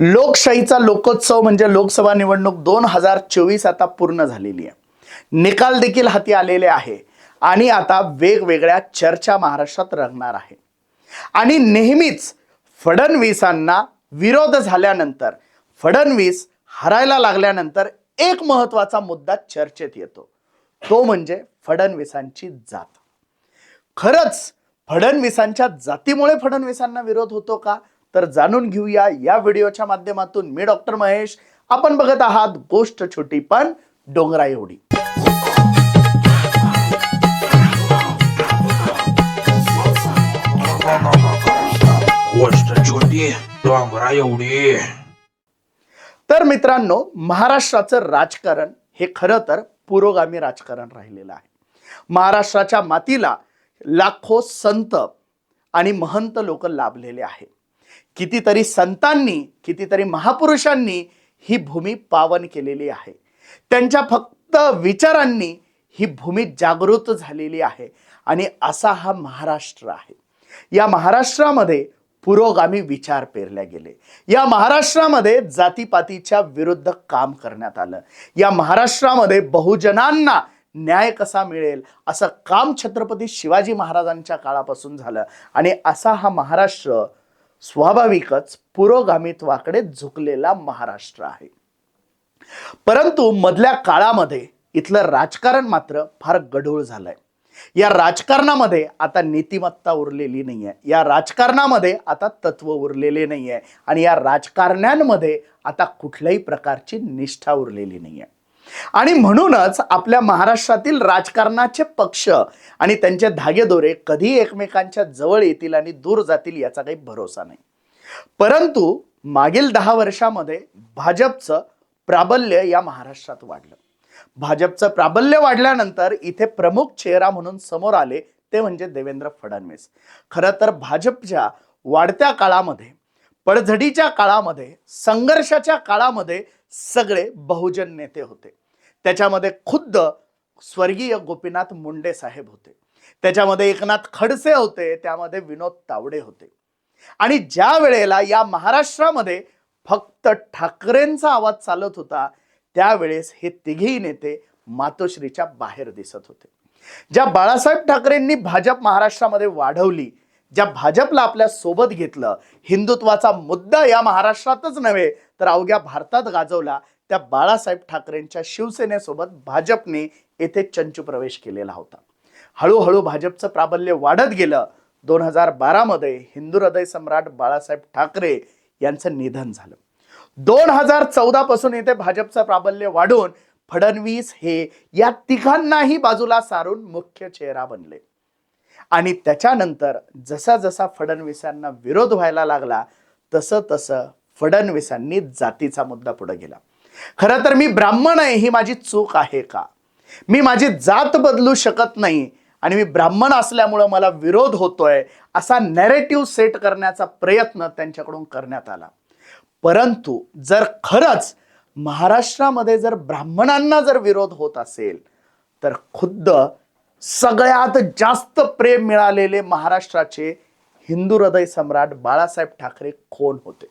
लोकशाहीचा लोकोत्सव म्हणजे लोकसभा निवडणूक दोन हजार चोवीस आता पूर्ण झालेली आहे. निकाल देखील हाती आलेले आहे आणि आता वेगवेगळ्या चर्चा महाराष्ट्रात रंगणार आहे. आणि नेहमीच फडणवीसांना विरोध झाल्यानंतर फडणवीस हरायला लागल्यानंतर एक महत्त्वाचा मुद्दा चर्चेत येतो. तो म्हणजे फडणवीसांची जात. खरंच फडणवीसांच्या जातीमुळे फडणवीसांना विरोध होतो का? तर जाणून घेऊया या व्हिडिओच्या माध्यमातून मी डॉक्टर महेश. आपण बघत आहात गोष्ट छोटी पण डोंगरा एवढी. गोष्ट छोटी डोंगरा एवढी. तर मित्रांनो महाराष्ट्राचं राजकारण हे खरं तर पुरोगामी राजकारण राहिलेलं आहे. महाराष्ट्राच्या मातीला लाखो संत आणि महंत लोक लाभलेले आहे कितीतरी संतांनी कितीतरी महापुरुषांनी ही भूमी पावन केलेली आहे. त्यांच्या फक्त विचारांनी ही भूमी जागृत झालेली आहे. आणि असा हा महाराष्ट्र आहे. या महाराष्ट्रामध्ये पुरोगामी विचार पेरले गेले. या महाराष्ट्रामध्ये जातीपातीच्या विरुद्ध काम करण्यात आलं. या महाराष्ट्रामध्ये बहुजनांना न्याय कसा मिळेल असं काम छत्रपती शिवाजी महाराजांच्या काळापासून झालं. आणि असा हा महाराष्ट्र स्वाभाविकच पुरोगामित्वाकडे झुकलेला महाराष्ट्र आहे. परंतु मधल्या काळामध्ये इथलं राजकारण मात्र फार गढूळ झालंय. या राजकारणामध्ये आता नीतिमत्ता उरलेली नाहीये. या राजकारणामध्ये आता तत्व उरलेले नाही आहे आणि या राजकारण्यांमध्ये आता कुठल्याही प्रकारची निष्ठा उरलेली नाही आहे आणि म्हणूनच आपल्या महाराष्ट्रातील राजकारणाचे पक्ष आणि त्यांचे धागेदोरे कधी एकमेकांच्या जवळ येतील आणि दूर जातील याचा काही भरोसा नाही. परंतु मागील दहा वर्षामध्ये भाजपचं प्राबल्य या महाराष्ट्रात वाढलं. भाजपचं प्राबल्य वाढल्यानंतर इथे प्रमुख चेहरा म्हणून समोर आले ते म्हणजे देवेंद्र फडणवीस. खरं तर भाजपच्या वाढत्या काळामध्ये पडझडीच्या काळामध्ये संघर्षाच्या काळामध्ये सगळे बहुजन नेते होते. त्याच्यामध्ये खुद्द स्वर्गीय गोपीनाथ मुंडे साहेब होते. त्याच्यामध्ये एकनाथ खडसे होते त्यामध्ये विनोद तावडे होते. आणि ज्या वेळेला या महाराष्ट्रामध्ये फक्त ठाकरेंचा आवाज चालत होता त्यावेळेस हे तिघेही नेते मातोश्रीच्या बाहेर दिसत होते. ज्या बाळासाहेब ठाकरेंनी भाजप महाराष्ट्रामध्ये वाढवली ज्या भाजपला आपल्यासोबत घेतलं हिंदुत्वाचा मुद्दा या महाराष्ट्रातच नव्हे तर अवघ्या भारतात गाजवला त्या बाळासाहेब ठाकरेंच्या शिवसेनेसोबत भाजपने येथे चंचू प्रवेश केलेला होता. हळूहळू भाजपचं प्राबल्य वाढत गेलं. दोन हजार बारामध्ये हिंदू हृदय सम्राट बाळासाहेब ठाकरे यांचं निधन झालं. दोन हजार चौदा पासून इथे भाजपचं प्राबल्य वाढून फडणवीस हे या तिघांनाही बाजूला सारून मुख्य चेहरा बनले. आणि त्याच्यानंतर जसा जसा फडणवीसांना विरोध व्हायला लागला तसं तसं फडणवीसांनी जातीचा मुद्दा पुढे गेला. खरं तर मी ब्राह्मण आहे ही माझी चूक आहे का? मी माझी जात बदलू शकत नाही आणि मी ब्राह्मण असल्यामुळं मला विरोध होतोय असा नॅरेटिव्ह सेट करण्याचा प्रयत्न त्यांच्याकडून करण्यात आला. परंतु जर खरंच महाराष्ट्रामध्ये जर ब्राह्मणांना जर विरोध होत असेल तर खुद्द सगळ्यात जास्त प्रेम मिळालेले महाराष्ट्राचे हिंदू हृदय सम्राट बाळासाहेब ठाकरे कोण होते?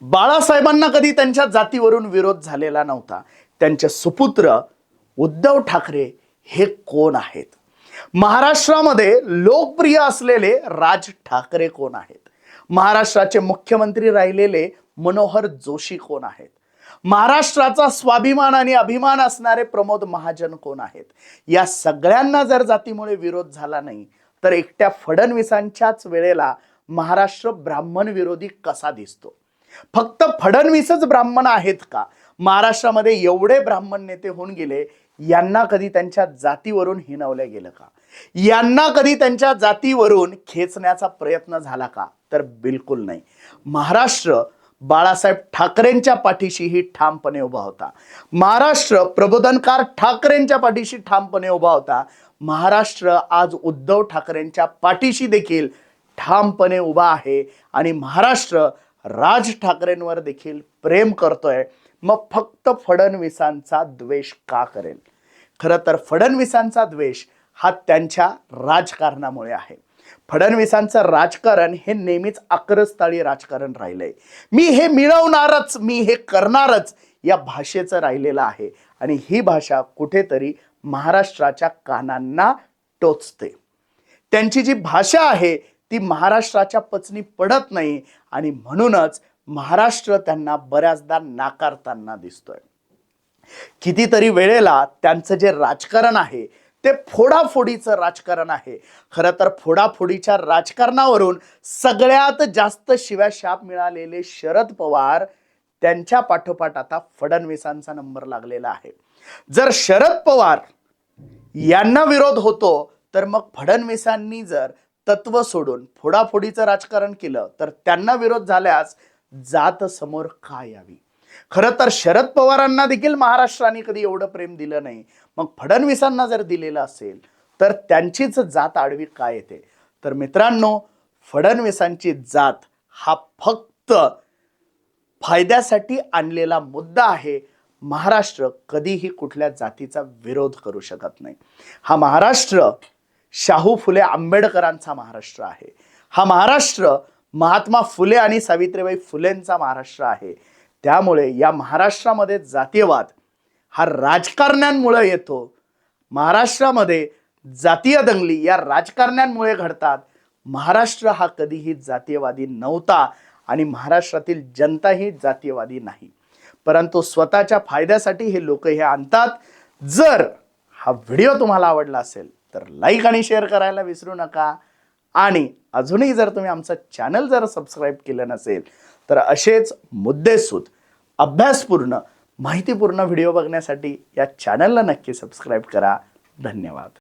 बाळासाहेबांना कधी त्यांच्या जातीवरून विरोध झालेला नव्हता. त्यांचे सुपुत्र उद्धव ठाकरे हे कोण आहेत? महाराष्ट्रामध्ये लोकप्रिय असलेले राज ठाकरे कोण आहेत? महाराष्ट्राचे मुख्यमंत्री राहिलेले मनोहर जोशी कोण आहेत? महाराष्ट्राचा स्वाभिमान आणि अभिमान असणारे प्रमोद महाजन कोण आहेत? या सगळ्यांना जर जातीमुळे विरोध झाला नाही तर एकट्या फडणवीसांच्याच वेळेला महाराष्ट्र ब्राह्मण विरोधी कसा दिसतो? फक्त फडणवीसच ब्राह्मण आहेत का? महाराष्ट्रामध्ये एवढे ब्राह्मण नेते होऊन गेले यांना कधी त्यांच्या जातीवरून हिनवलं गेलं का? यांना कधी त्यांच्या जातीवरून खेचण्याचा प्रयत्न झाला का? तर बिलकुल नाही. महाराष्ट्र बाळासाहेब ठाकरेंच्या पाठीशीही ठामपणे उभा होता. महाराष्ट्र प्रबोधनकार ठाकरेंच्या पाठीशी ठामपणे उभा होता. महाराष्ट्र आज उद्धव ठाकरेंच्या पाठीशी देखील ठामपणे उभा आहे आणि महाराष्ट्र राज ठाकरेंवर देखील प्रेम करतोय. मग फक्त फडणवीसांचा द्वेष का करेल? खरं तर फडणवीसांचा द्वेष हा त्यांच्या राजकारणामुळे आहे. फडणवीसांचं राजकारण हे नेहमीच आक्रस्ताळी राजकारण राहिलंय. मी हे मिळवणारच मी हे करणारच या भाषेचं राहिलेलं आहे. आणि ही भाषा कुठेतरी महाराष्ट्राच्या कानांना टोचते. त्यांची जी भाषा आहे ती महाराष्ट्राच्या पचनी पडत नाही आणि म्हणूनच महाराष्ट्र त्यांना बऱ्याचदा नाकारताना दिसतोय. कितीतरी वेळेला त्यांचं जे राजकारण आहे ते फोडाफोडीचं राजकारण आहे. खरं तर फोडाफोडीच्या राजकारणावरून सगळ्यात जास्त शिव्या शाप मिळालेले शरद पवार त्यांच्या पाठोपाठ आता फडणवीसांचा नंबर लागलेला आहे. जर शरद पवार यांना विरोध होतो तर मग फडणवीसांनी जर तत्व सोडून फोडाफोडीचं राजकारण केलं तर त्यांना विरोध झाल्यास जात समोर का यावी? खरं तर शरद पवारांना देखील महाराष्ट्राने कधी एवढं प्रेम दिलं नाही. मग फडणवीसांना जर दिलेलं असेल तर त्यांचीच जात आडवी काय येते? तर मित्रांनो फडणवीसांची जात हा फक्त फायद्यासाठी आणलेला मुद्दा आहे. महाराष्ट्र कधीही कुठल्या जातीचा विरोध करू शकत नाही. हा महाराष्ट्र शाहू फुले आंबेडकरांचा महाराष्ट्र आहे. हा महाराष्ट्र महात्मा फुले आणि सावित्रीबाई फुलेंचा महाराष्ट्र आहे. त्यामुळे या महाराष्ट्रामध्ये जातीयवाद हा राजकारण्यांमुळे येतो. महाराष्ट्रामध्ये जातीय दंगली या राजकारण्यांमुळे घडतात. महाराष्ट्र हा कधीही जातीयवादी नव्हता आणि महाराष्ट्रातील जनताही जातीयवादी नाही. परंतु स्वतःच्या फायद्यासाठी हे लोक हे आणतात. जर हा व्हिडिओ तुम्हाला आवडला असेल तर लाईक आणि शेअर करायला विसरू नका. आणि अजूनही जर तुम्ही आमचं चॅनल जर सबस्क्राईब केलं नसेल तर असेच मुद्देसूद अभ्यासपूर्ण माहितीपूर्ण व्हिडिओ बघण्यासाठी या चॅनलला नक्की सबस्क्राईब करा. धन्यवाद.